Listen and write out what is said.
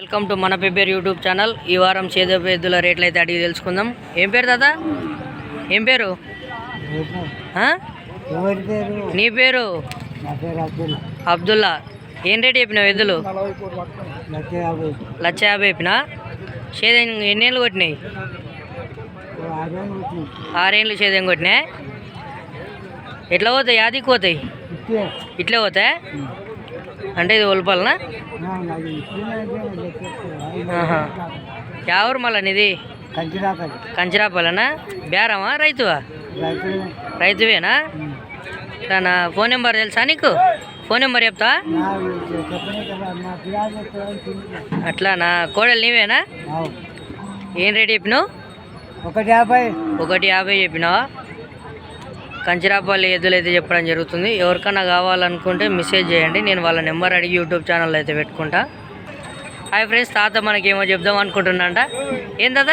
Welcome to మన Pebbair YouTube channel. ఈ వారం చేదోపు ఎద్దుల రేట్లు అయితే అడిగి తెలుసుకుందాం. ఏం పేరు దాదా ఏం పేరు? నీ పేరు? అబ్దుల్లా. ఏం రేట్ చెప్పినావు ఎద్దులు? లక్ష యాభై చెప్పినా? సేదం ఎన్నేళ్ళు కొట్టినాయి? ఆరేళ్ళు సేదం కొట్టినాయి? ఎట్లా పోతాయి? యాదికి పోతాయి? ఇట్లే. పోతాయి? అంటే ఇది ఒలపాలనా. ఎవరు మళ్ళా నీది? కంచిరాపల్లి కంచిరాపాలనా బేరమా రైతువా? రైతువేనా? నా ఫోన్ నెంబర్ తెలుసా నీకు? ఫోన్ నెంబర్ చెప్తా నాకు చెప్పనే కదా మా పిల్లలు చెప్తారని తింటున్నా. అట్లా నా కోడలు నీవేనా. ఏం రేట్ చెప్పినావు? ఒకటి యాభై. ఒకటి యాభై చెప్పినావా? కంచిరాపల్లి ఎద్దులు అయితే చెప్పడం జరుగుతుంది ఎవరికన్నా కావాలనుకుంటే మెసేజ్ చేయండి. నేను వాళ్ళ నెంబర్ అడిగి యూట్యూబ్ ఛానల్ అయితే పెట్టుకుంటా. హాయ్ ఫ్రెండ్స్ తాత మనకేమో చెప్దాం అనుకుంటున్నాంట ఏం తాత?